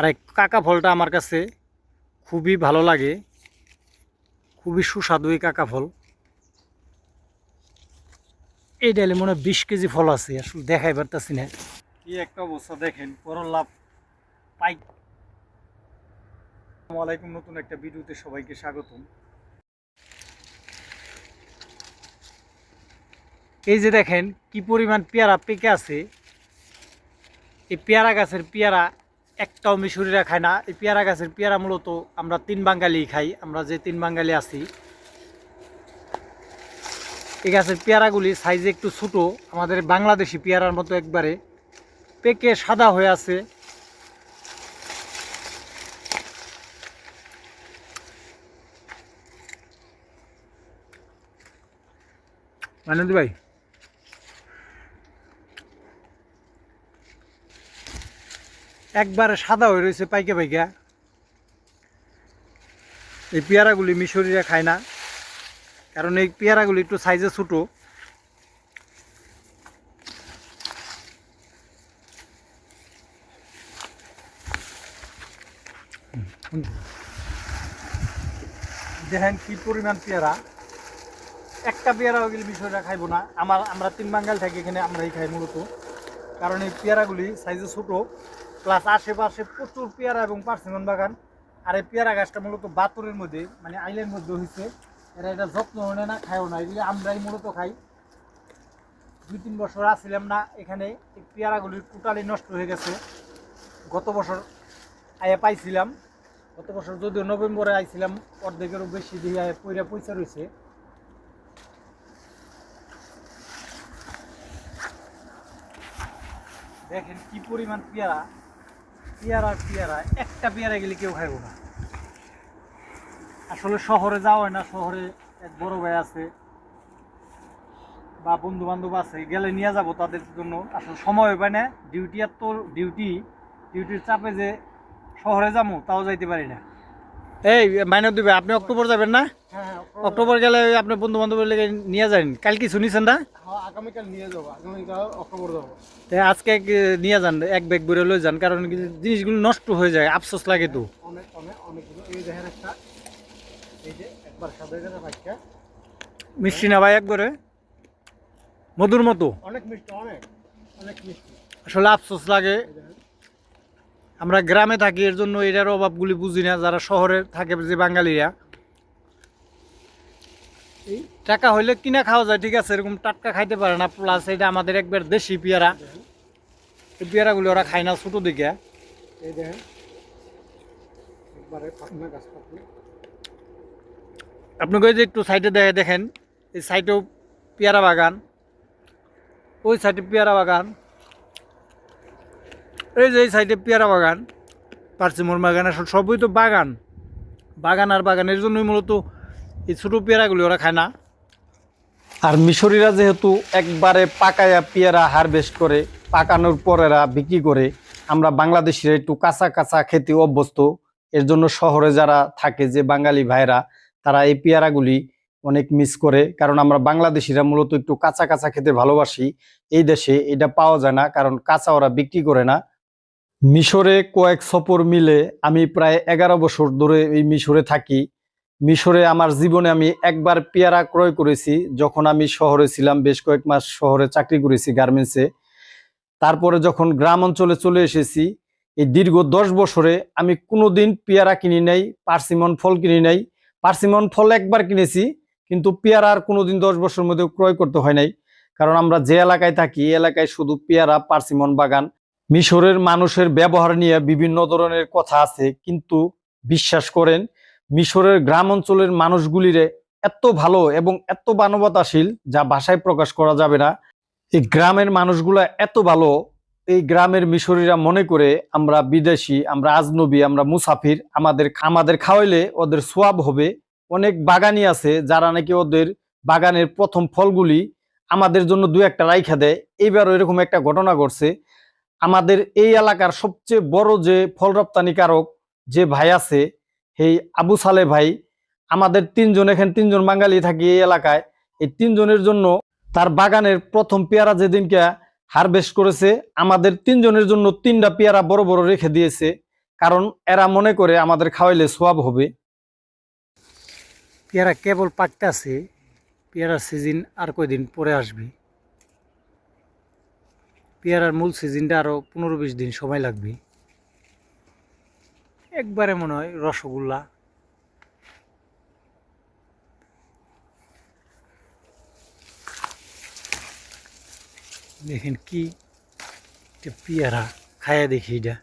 আর এই কাকা ফলটা আমার কাছে খুবই ভালো লাগে। খুবই সুস্বাদু এই কাকা ফল। এই ডালে মনে হয় বিশ কেজি ফল আছে, আসলে দেখাই পারতেছি না। কি একটা অবস্থা দেখেন করল্লা পাই। আলাইকুম, নতুন একটা ভিডিওতে সবাইকে স্বাগতম। এই যে দেখেন, কি পরিমাণ পেয়ারা পেকে আছে। এই পেয়ারা গাছের পেয়ারা একটাও মিশরিরা খায় না। এই পেয়ারা গাছের পেয়ারা মূলত আমরা তিন বাঙালি খাই, আমরা যে তিন বাঙালি আছি। এই গাছের পেয়ারাগুলি সাইজে একটু ছোট, আমাদের বাংলাদেশি পেয়ারার মতো একবারে। পেকে সাদা হয়ে আছে। মানন্দ ভাই একবারে সাদা হয়ে রয়েছে পাইকে পাইকা। এই পেয়ারাগুলি মিশরিরা খায় না। কারণ এই পেয়ারাগুলি একটু সাইজে ছোটো। দেখেন কি পরিমাণ পেয়ারা। একটা পেয়ারা ওগুলি মিশরিরা খাইবো না। আমার আমরা তিন বাঙ্গাল থাকি এখানে, আমরাই খাই মূলত। কারণ এই পেয়ারাগুলি সাইজে ছোটো। প্লাস আশেপাশে প্রচুর পেয়ারা এবং পার্সিমন বাগান। আর এই পেয়ারা গাছটা মূলত বাতরের মধ্যে মানে আইলের মধ্যে হয়েছে এরা এটা যত্ন নেয় না, খায়ও না। এগুলি আমরাই মূলত খাই। দুই তিন বছর আসছিলাম না এখানে, এই পেয়ারাগুলি টোটালি নষ্ট হয়ে গেছে। গত বছর আয়া পাইছিলাম। গত বছর যদিও নভেম্বরে আইছিলাম, অর্ধেকেরও বেশি দিয়ে পইরা পয়সা রয়েছে দেখেন কি পরিমাণ পেয়ারা। পেয়ারা পেয়ারা। একটা পেয়ারা গেলে কেউ খাইব না। আসলে শহরে যাওয়া হয় না, শহরে এক বড় ভাই আছে, বা বন্ধু বান্ধব আছে, গেলে নিয়ে যাব তাদের জন্য। আসলে সময় পায় না ডিউটি আর তো ডিউটি ডিউটির চাপে যে শহরে যাব, তাও যাইতে পারি না। এই মাইনে দিবে আপনি অক্টোবর যাবেন না? হ্যাঁ অক্টোবর। গেলে আপনি বন্ধু বান্ধবের লেগে নিয়ে যান। কাল কি শুনিছেন না হ্যাঁ আজকে নিয়ে যান এক ব্যাগ বইরে লই যান কারণ জিনিসগুলো নষ্ট হয়ে যায় আফসোস লাগে তো। মিষ্টি না ভাই একবারে? মধুর মতো। অনেক মিষ্টি অনেক অনেক মিষ্টি। আসলে আফসোস লাগে। আমরা গ্রামে থাকি এর জন্য এটার অভাবগুলি বুঝি না যারা শহরে থাকে যে বাঙালিরা। এই টাকা হইলে কিনা খাওয়া যায় ঠিক আছে এরকম টাটকা খাইতে পারে না প্লাস এটা আমাদের একবার দেশি পেয়ারা। এই পেয়ারাগুলি ওরা খায় না ছোটো দিকে। এই দেখেন আপনাকে যে একটু সাইডে দেখে দেখেন এই সাইডেও পেয়ারা বাগান। ওই সাইডে পেয়ারা বাগান। এই যে এই সাইডে পেয়ারা বাগান পার্সিমোর বাগান, আসলে সবই তো বাগান। বাগান আর বাগান এর জন্যই মূলত এই ছোটো পেয়ারাগুলি ওরা খায় না। আর মিশরিরা যেহেতু একবারে পাকায়া পেয়ারা হারভেস্ট করে, পাকানোর পর এরা বিক্রি করে, আমরা বাংলাদেশিরা একটু কাঁচা কাঁচা খেতে অভ্যস্ত। এর জন্য শহরে যারা থাকে যে বাঙালি ভাইরা তারা এই পেয়ারাগুলি অনেক মিস করে। কারণ আমরা বাংলাদেশিরা মূলত একটু কাঁচা কাঁচা খেতে ভালোবাসি। এই দেশে এটা পাওয়া যায় না, কারণ কাঁচা ওরা বিক্রি করে না। মিশরে কয়েক সফর মিলে আমি প্রায় এগারো বছর ধরে এই মিশরে থাকি। মিশরে আমার জীবনে আমি একবার পেয়ারা ক্রয় করেছি, যখন আমি শহরে ছিলাম, বেশ কয়েক মাস শহরে চাকরি করেছি গার্মেন্টসে তারপরে যখন গ্রাম অঞ্চলে চলে এসেছি, এই দীর্ঘ দশ বছরে আমি কোনোদিন পেয়ারা কিনি নাই, পার্সিমন ফল কিনি নাই। পার্সিমন ফল একবার কিনেছি, কিন্তু পেয়ারা আর কোনোদিন দশ বছরের মধ্যে ক্রয় করতে হয় নাই। কারণ আমরা যে এলাকায় থাকি এলাকায় শুধু পেয়ারা, পার্সিমন বাগান মিশরের মানুষের ব্যবহার নিয়ে বিভিন্ন ধরনের কথা আছে, কিন্তু বিশ্বাস করেন, মিশরের গ্রাম অঞ্চলের মানুষগুলিরে এত ভালো এবং এত মানবতাশীল যা ভাষায় প্রকাশ করা যাবে না, এই গ্রামের মানুষগুলা এত ভালো, এই গ্রামের মিশরীরা মনে করে আমরা বিদেশি, আমরা আজনবী, আমরা মুসাফির, আমাদের আমাদের খাওয়াইলে ওদের সোয়াব হবে। অনেক বাগানি আছে যারা নাকি ওদের বাগানের প্রথম ফলগুলি আমাদের জন্য দু একটা রাইখা দেয়। এইবারও এরকম একটা ঘটনা ঘটছে। আমাদের এই এলাকার সবচেয়ে বড় যে ফল রপ্তানিকারক যে ভাই আছে এই আবু সালে ভাই, আমাদের তিনজন, এখানে তিনজন বাঙালি থাকি এই এলাকায়। এই তিনজনের জন্য তার বাগানের প্রথম পেয়ারা যেদিনকে হারভেস্ট করেছে, আমাদের তিনজনের জন্য তিনটা পেয়ারা বড় বড় রেখে দিয়েছে, কারণ এরা মনে করে আমাদের খাওয়াইলে সোয়াব হবে। পেয়ারা কেবল পাকতে আছে, পেয়ারার সিজন আর কয়দিন পরে আসবে? পেয়ারার মূল সিজনটা আরও পনেরো বিশ দিন সময় লাগবে। একবারে মনে হয় রসগোল্লা। দেখেন কি পেয়ারা, খায়া দেখি এটা।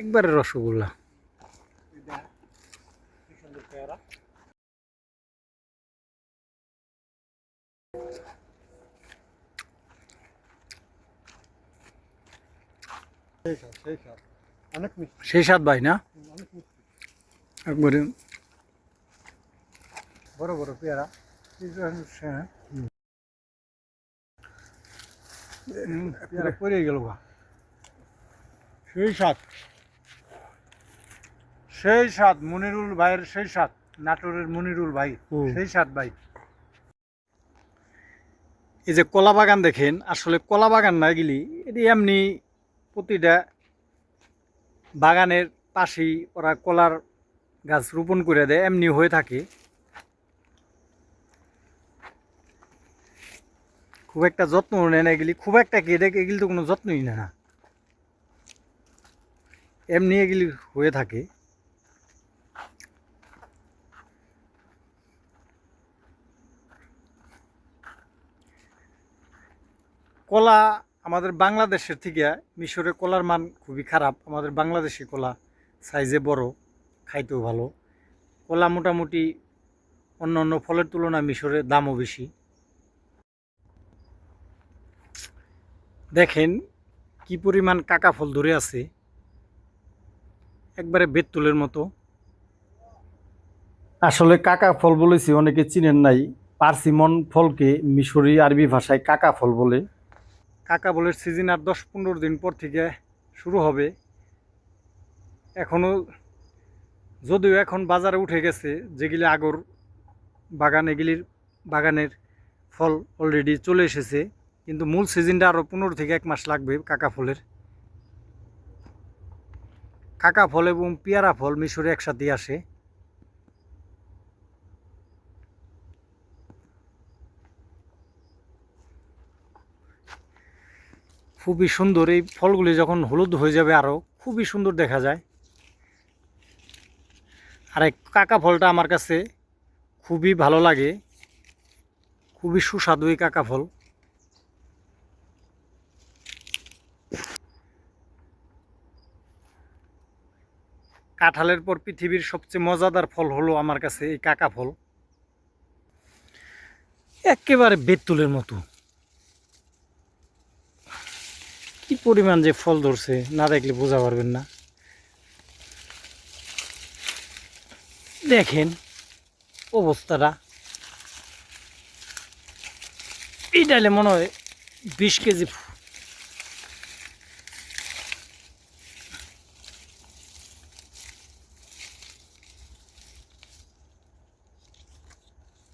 একবারে রসগোল্লা পেয়ারা অনেক মিষ্টি সেই সাত ভাই না? একবারে। বড় বড় পেয়ারা। পেয়ারা পড়ে গেল গা। সেই সাত সেই সাত মনিরুল ভাইয়ের সেই সাত নাটোরের মনিরুল ভাই। সেই সাত ভাই। এই যে কলা বাগান দেখেন আসলে কলা বাগান না গেলি এটি এমনি প্রতিটা বাগানের পাশেই ওরা কলার গাছ রোপণ করে দেয়, এমনি হয়ে থাকে। খুব একটা যত্ন নেয় না এগুলি, খুব একটা কি দেখ, এগুলি তো কোনো যত্নই না। এমনি এগুলি হয়ে থাকে। কলা আমাদের বাংলাদেশের থেকে মিশরে কলার মান খুবই খারাপ। আমাদের বাংলাদেশি কলা সাইজে বড়, খাইতেও ভালো। কলা মোটামুটি অন্য অন্য ফলের তুলনায় মিশরের দামও বেশি। দেখেন কি পরিমাণ কাকা ফল ধরে আছে। একবারে বেতুলের মতো। আসলে কাকা ফল বলেছি, অনেকে চিনেন নাই। পার্সিমন ফলকে মিশরি আরবি ভাষায় কাকা ফল বলে। কাকা বলের সিজন আর দশ পনেরো দিন পর থেকে শুরু হবে। এখনও যদিও এখন বাজারে উঠে গেছে যেগুলি আগর বাগান, এগুলির বাগানের ফল অলরেডি চলে এসেছে, কিন্তু মূল সিজনটা আরও পনেরো থেকে এক মাস লাগবে কাকা ফলের। কাকা ফল এবং পেয়ারা ফল মিশরে একসাথে আসে। খুবই সুন্দর। এই ফলগুলি যখন হলুদ হয়ে যাবে আরও খুবই সুন্দর দেখা যায়। আর এই কাকা ফলটা আমার কাছে খুবই ভালো লাগে। খুবই সুস্বাদু এই কাকা ফল। কাঁঠালের পর পৃথিবীর সবচেয়ে মজাদার ফল হলো আমার কাছে এই কাকা ফল। একেবারে বেতুলের মতো। কি পরিমাণ যে ফল ধরছে, না দেখলে বোঝা পারবেন না। দেখেন অবস্থাটা। এই ডালে মনে হয় বিশ কেজি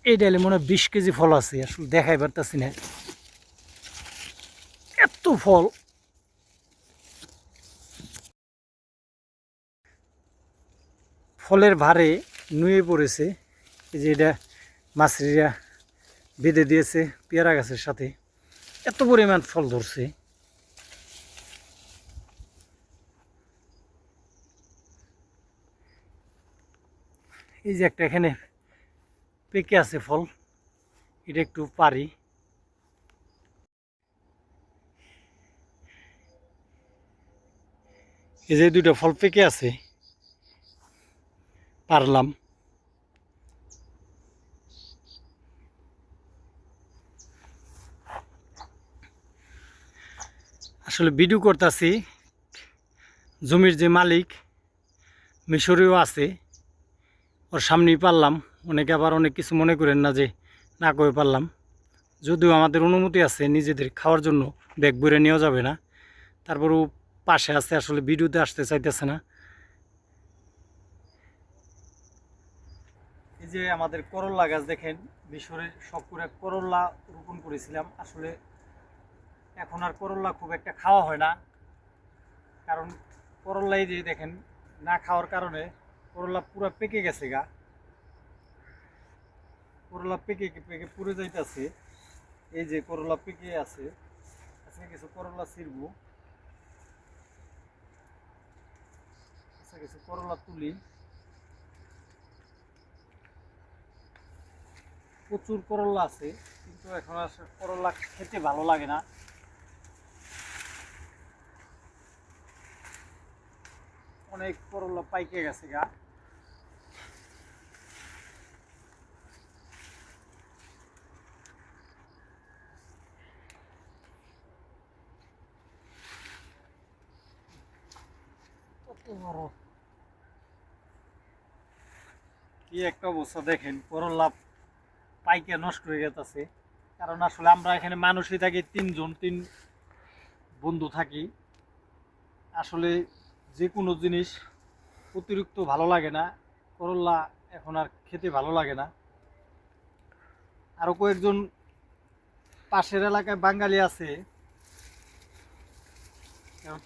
এই ডালে মনে হয় বিশ কেজি ফল আছে, আসলে দেখাই পারতাছি না। এত ফল ফলের ভারে নুয়ে পড়েছে। এই যে এটা মাছরিরা বেঁধে দিয়েছে পেয়ারা গাছের সাথে। এত পরিমাণ ফল ধরছে। এই যে একটা এখানে পেকে আছে ফল। এটা একটু পারি। এই যে দুইটা ফল পেকে আছে। পারলাম। আসলে ভিডিও করতেছি, জমির যে মালিক, মিশরীয় আছে, ওর সামনেই পারলাম। অনেকে আবার অনেক কিছু মনে করেন না যে না করে পারলাম। যদিও আমাদের অনুমতি আছে, নিজেদের খাওয়ার জন্য ব্যাগ ভরে নেওয়া যাবে না। তারপরেও পাশে আছে, আসলে ভিডিওতে আসতে চাইতেছে না। যে আমাদের করল্লা গাছ দেখেন মিশরের সব করে করল্লা রোপণ করেছিলাম। আসলে এখন আর করল্লা খুব একটা খাওয়া হয় না। কারণ করল্লাই যে দেখেন, না খাওয়ার কারণে করলা পুরো পেকে গেছে গা। করলা পেকে পেকে পুড়ে যাইতেছে। এই যে করলা পেকে আছে, আজকে কিছু করলা ছিড়বো। আচ্ছা কিছু করলা তুলি। প্রচুর করলা আছে, কিন্তু এখন আর সে করলা খেতে ভালো লাগে না। অনেক করলা পাইকে গেছে গা। কি একটা অবস্থা দেখেন, করলা পাইকে নষ্ট হয়ে গেছে কারণ আসলে আমরা এখানে মানুষই থাকি তিনজন, তিন বন্ধু থাকি। আসলে যে কোনো জিনিস অতিরিক্ত ভালো লাগে না, করলা এখন আর খেতে ভালো লাগে না। আরও কয়েকজন পাশের এলাকায় বাঙালি আছে।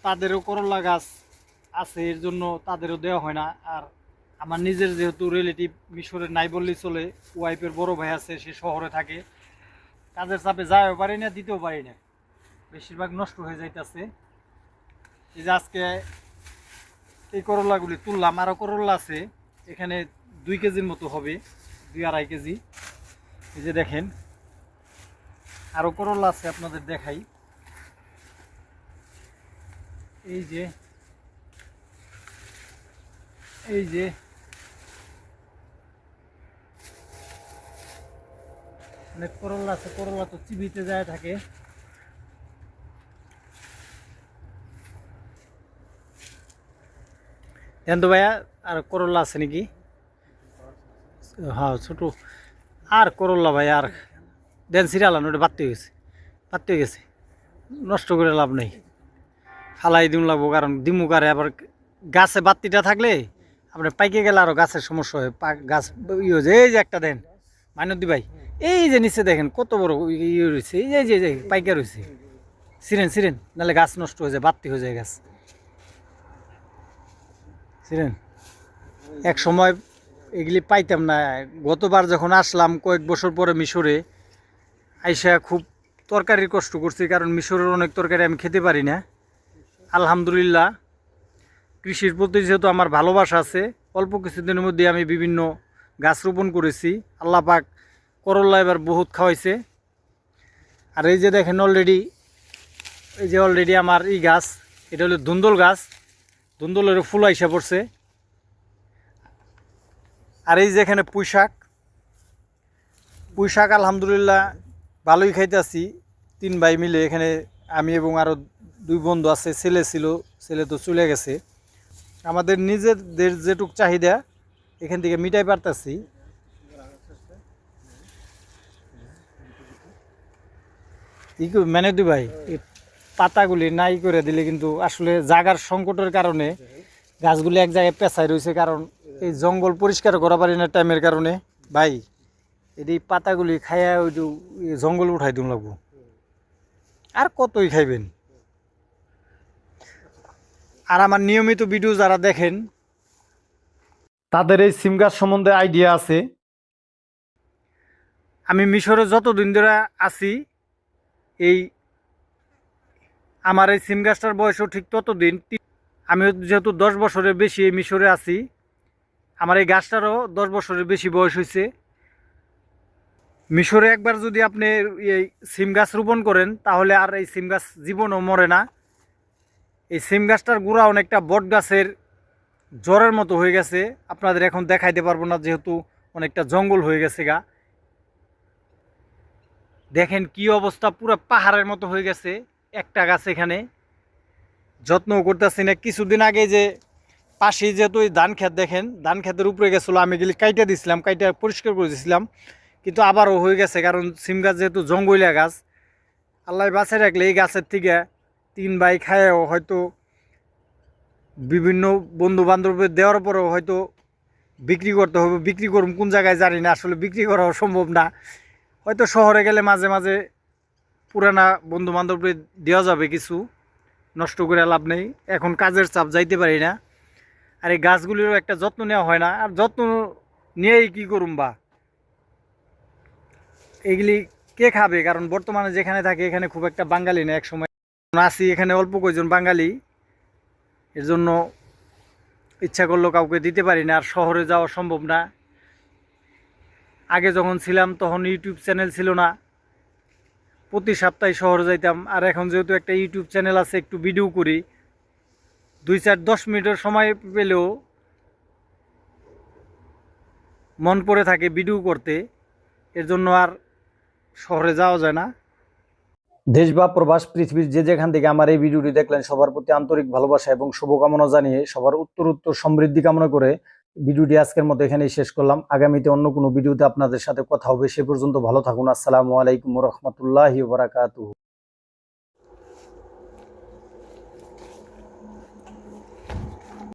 তাদেরও করলা গাছ আছে, এর জন্য তাদেরও দেওয়া হয় না। আর আমার নিজের যেহেতু রিলেটিভ মিশরে নাই বললেই চলে ওয়াইফের বড় ভাই আছে, সে শহরে থাকে। কাজের চাপে যাওয়াও পারি না, দিতেও পারি না। বেশিরভাগ নষ্ট হয়ে যাইতেছে। এই যে আজকে এই করলাগুলি তুললাম আরও করলা আছে, এখানে দুই কেজির মতো হবে, দুই আড়াই কেজি। এই যে দেখেন আরও করলা আছে আপনাদের দেখাই। এই যে এই যে অনেক করলা আছে, করলা তো চিবিতে যায় থাকে। দেন তো ভাইয়া, আর করলা আছে নাকি? হ্যাঁ ছোটো। আর করলা ভাই, আর দেন সিরিয়ালান ওটা বাড়তে গেছে বাড়তে গেছে। নষ্ট করে লাভ নেই। ফালাই দিম লাগবো, কারণ দিমু কারে আবার গাছে বাত্তিটা থাকলে আপনার পাইকে গেলে আরও গাছের সমস্যা হয়। গাছ ইয়ে। যে একটা দেন মাইনদি ভাই। এই যে নিচে দেখেন কত বড় ইয়ে রয়েছে, এই যে যে, এই যে পাইকা রয়েছে। সিরেন সিরেন, নাহলে গাছ নষ্ট হয়ে যায় বাত্তি হয়ে যায় গাছ। সিরেন, এক সময় এগুলি পাইতাম না। গতবার যখন আসলাম কয়েক বছর পরে মিশরে, আইসা খুব তরকারির কষ্ট করছি, কারণ মিশরের অনেক তরকারি আমি খেতে পারি না। আলহামদুলিল্লাহ, কৃষির প্রতি যেহেতু আমার ভালোবাসা আছে, অল্প কিছুদিনের মধ্যে আমি বিভিন্ন গাছ রোপণ করেছি। আল্লাহ পাক করল্লা এবার বহুত খাওয়াইছে। আর এই যে দেখেন অলরেডি এই যে অলরেডি আমার এই গাছ, এটা হলো ধুন্দল গাছ। ধুন্দলের ফুল আইসা পড়ছে। আর এই যে এখানে পুঁই শাক। আলহামদুলিল্লাহ ভালোই খাইতেছি তিন ভাই মিলে এখানে আমি এবং আরও দুই বন্ধু আছে, ছেলে ছিল, ছেলে তো চলে গেছে। আমাদের নিজেদের যেটুক চাহিদা, এখান থেকে মিটাই পারতাছি। ই মানে দুই ভাই পাতাগুলি নাই করে দিলে কিন্তু আসলে জাগার সংকটের কারণে গাছগুলি এক জায়গায় পেঁচাই রয়েছে, কারণ এই জঙ্গল পরিষ্কার করা পারি না টাইমের কারণে। ভাই, এই পাতাগুলি খাইয়া ওই জঙ্গল উঠাই দিন লাগবো। আর কতই খাইবেন? আর আমার নিয়মিত ভিডিও যারা দেখেন, তাদের এই সিম গাছ সম্বন্ধে আইডিয়া আছে। আমি মিশরে যতদিন ধরে আছি এই আমার এই সিম গাছটার বয়সও ঠিক ততদিন। আমি যেহেতু দশ বছরের বেশি এই মিশরে আছি, আমার এই গাছটারও দশ বছরের বেশি বয়স হয়েছে। মিশরে একবার যদি আপনি এই সিম গাছ রোপণ করেন, তাহলে আর এই সিম গাছ জীবনও মরে না। এই সিম গাছটার গুঁড়া অনেকটা বট গাছের জ্বরের মতো হয়ে গেছে। আপনাদের এখন দেখাইতে পারব না, যেহেতু অনেকটা জঙ্গল হয়ে গেছে গা। দেখেন কি অবস্থা, পুরো পাহাড়ের মতো হয়ে গেছে। একটা গাছ এখানে। যত্ন করতেছি না। কিছুদিন আগে যে পাশে যেহেতু এই ধান ক্ষেত দেখেন, ধান ক্ষেতের উপরে গেছিল, আমি গেলে কাইটা দিছিলাম, কাইটা পরিষ্কার করে দিছিলাম। কিন্তু আবারও হয়ে গেছে, কারণ সিম গাছ যেহেতু জঙ্গলিয়া গাছ, আল্লাহ বাঁচে রাখলে এই গাছের থেকে তিন বাই খায়ও হয়তো বিভিন্ন বন্ধু বান্ধবের দেওয়ার পরেও হয়তো বিক্রি করতে হবে। বিক্রি করুন কোন জায়গায় জানি না, আসলে বিক্রি করাও সম্ভব না। হয়তো শহরে গেলে মাঝে মাঝে পুরানা বন্ধু বান্ধবদের দেওয়া যাবে কিছু। নষ্ট করে লাভ নেই। এখন কাজের চাপ যাইতে পারি না। আর এই গাছগুলিরও একটা যত্ন নেওয়া হয় না। আর যত্ন নিয়েই কী করুম বা? এগুলি কে খাবে? কারণ বর্তমানে যেখানে থাকে এখানে খুব একটা বাঙালি না। এক সময় আসি এখানে অল্প কয়েকজন বাঙালি। এর জন্য ইচ্ছা করলেও কাউকে দিতে পারি না। আর শহরে যাওয়া সম্ভব না। আগে যখন ছিলাম তখন ইউটিউব চ্যানেল ছিল না। প্রতি সপ্তাহে শহরে যাইতাম। আর এখন যেহেতু একটা ইউটিউব চ্যানেল আছে, একটু ভিডিও করি। দুই চার দশ মিনিটের সময় পেলেও মন পড়ে থাকে ভিডিও করতে। এর জন্য আর শহরে যাওয়া যায় না। দেশ বা প্রবাস, পৃথিবীর যে যেখান থেকে আমার এই ভিডিওটি দেখলেন, সবার প্রতি আন্তরিক ভালোবাসা এবং শুভকামনা জানিয়ে সবার উত্তর উত্তর সমৃদ্ধি কামনা করে ভিডিওটি আজকের মতো এখানেই শেষ করলাম। আগামীতে অন্য কোনো ভিডিওতে আপনাদের সাথে কথা হবে, সে পর্যন্ত ভালো থাকুন। আসসালামু আলাইকুম রহমতুল্লাহি বারাকাতুহু।